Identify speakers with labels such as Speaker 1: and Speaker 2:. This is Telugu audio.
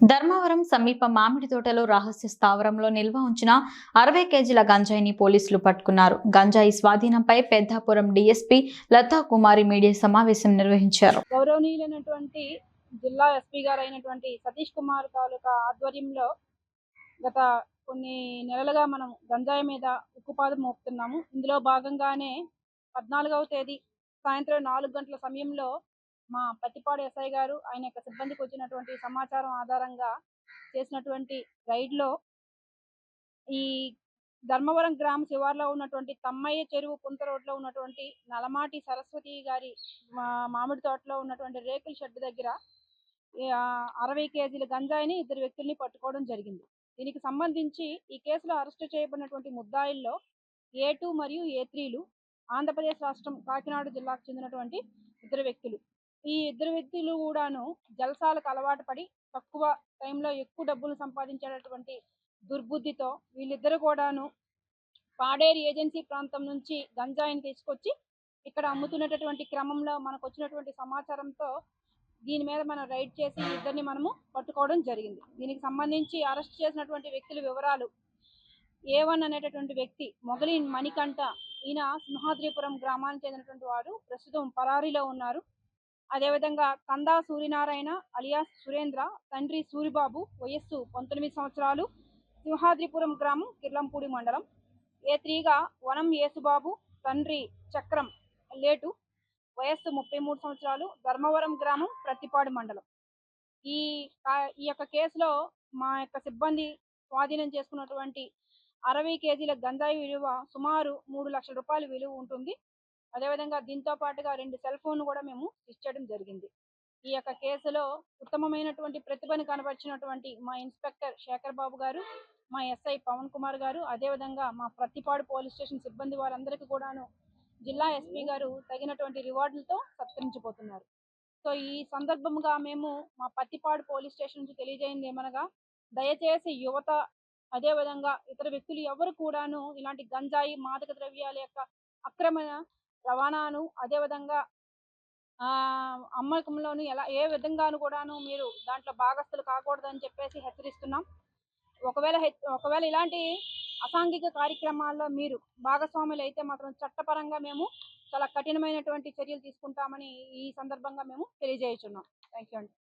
Speaker 1: ధర్మవరం సమీప మామిడి తోటలో రహస్య స్థావరంలో నిల్వ ఉంచిన అరవై కేజీల గంజాయిని పోలీసులు పట్టుకున్నారు. గంజాయి స్వాధీనంపై పెద్దాపురం డిఎస్పీ లతా కుమారి మీడియా సమావేశం నిర్వహించారు.
Speaker 2: గౌరవనీయులైనటువంటి జిల్లా ఎస్పీ గారు అయినటువంటి సతీష్ కుమార్ తాలూకా ఆధ్వర్యంలో గత కొన్ని నెలలుగా మనం గంజాయి మీద ఉక్కుపాదం మోపుతున్నాము. ఇందులో భాగంగానే పద్నాలుగవ తేదీ సాయంత్రం నాలుగు గంటల సమయంలో మా పత్తిపాడు ఎస్ఐ గారు ఆయన యొక్క సిబ్బందికి వచ్చినటువంటి సమాచారం ఆధారంగా చేసినటువంటి రైడ్లో ఈ ధర్మవరం గ్రామ శివార్లో ఉన్నటువంటి తమ్మయ్య చెరువు పుంత రోడ్లో ఉన్నటువంటి నలమాటి సరస్వతి గారి మామిడి తోటలో ఉన్నటువంటి రేకుల షెడ్ దగ్గర అరవై కేజీల గంజాయిని ఇద్దరు వ్యక్తుల్ని పట్టుకోవడం జరిగింది. దీనికి సంబంధించి ఈ కేసులో అరెస్టు చేయబడినటువంటి ముద్దాయిల్లో ఏ టూ మరియు ఏ త్రీలు ఆంధ్రప్రదేశ్ రాష్ట్రం కాకినాడ జిల్లాకు చెందినటువంటి ఇద్దరు వ్యక్తులు. ఈ ఇద్దరు వ్యక్తులు కూడాను జలసాలకు అలవాటు పడి తక్కువ టైంలో ఎక్కువ డబ్బులు సంపాదించేటటువంటి దుర్బుద్ధితో వీళ్ళిద్దరు కూడాను పాడేరు ఏజెన్సీ ప్రాంతం నుంచి గంజాయిని తీసుకొచ్చి ఇక్కడ అమ్ముతున్నటువంటి క్రమంలో మనకు వచ్చినటువంటి సమాచారంతో దీని మీద మనం రైడ్ చేసి ఇద్దరిని మనము పట్టుకోవడం జరిగింది. దీనికి సంబంధించి అరెస్ట్ చేసినటువంటి వ్యక్తుల వివరాలు ఏ వన్ అనేటటువంటి వ్యక్తి మొగలి మణికంఠ. ఈయన సింహాద్రిపురం గ్రామానికి చెందినటువంటి వాడు. ప్రస్తుతం పరారీలో ఉన్నారు. అదేవిధంగా కందా సూర్యనారాయణ అలియాస్ సురేంద్ర తండ్రి సూరిబాబు వయస్సు పంతొమ్మిది సంవత్సరాలు సింహాద్రిపురం గ్రామం కిర్లంపూడి మండలం. ఏ త్రీగా వనం యేసుబాబు తండ్రి చక్రం లేటు వయస్సు ముప్పై మూడు సంవత్సరాలు ధర్మవరం గ్రామం ప్రతిపాడు మండలం. ఈ ఈ యొక్క కేసులో మా యొక్క సిబ్బంది స్వాధీనం చేసుకున్నటువంటి అరవై కేజీల గంజాయి విలువ సుమారు మూడు లక్షల రూపాయల విలువ ఉంటుంది. అదేవిధంగా దీంతో పాటుగా రెండు సెల్ ఫోన్ కూడా మేము ఇచ్చేయడం జరిగింది. ఈ యొక్క కేసులో ఉత్తమమైనటువంటి ప్రతిభను కనబరిచినటువంటి మా ఇన్స్పెక్టర్ శేఖర్ బాబు గారు మా ఎస్ఐ పవన్ కుమార్ గారు అదేవిధంగా మా ప్రతిపాడు పోలీస్ స్టేషన్ సిబ్బంది వారందరికీ కూడాను జిల్లా ఎస్పీ గారు తగినటువంటి రివార్డులతో సత్కరించబోతున్నారు సో ఈ సందర్భంగా మేము మా పత్తిపాడు పోలీస్ స్టేషన్ నుంచి తెలియజేయింది ఏమనగా దయచేసి యువత అదేవిధంగా ఇతర వ్యక్తులు ఎవరు కూడాను ఇలాంటి గంజాయి మాదక ద్రవ్యాల యొక్క అక్రమ రవాణాను అదేవిధంగా ఆ అమ్మకంలోను ఎలా ఏ విధంగాను కూడాను మీరు దాంట్లో భాగస్తులు కాకూడదని చెప్పేసి హెచ్చరిస్తున్నాం. ఒకవేళ హెచ్- ఒకవేళ ఇలాంటి అసాంఘిక కార్యక్రమాల్లో మీరు భాగస్వాములు అయితే మాత్రం చట్టపరంగా మేము చాలా కఠినమైనటువంటి చర్యలు తీసుకుంటామని ఈ సందర్భంగా మేము తెలియజేయుచున్నాం. థ్యాంక్ యూ అండి.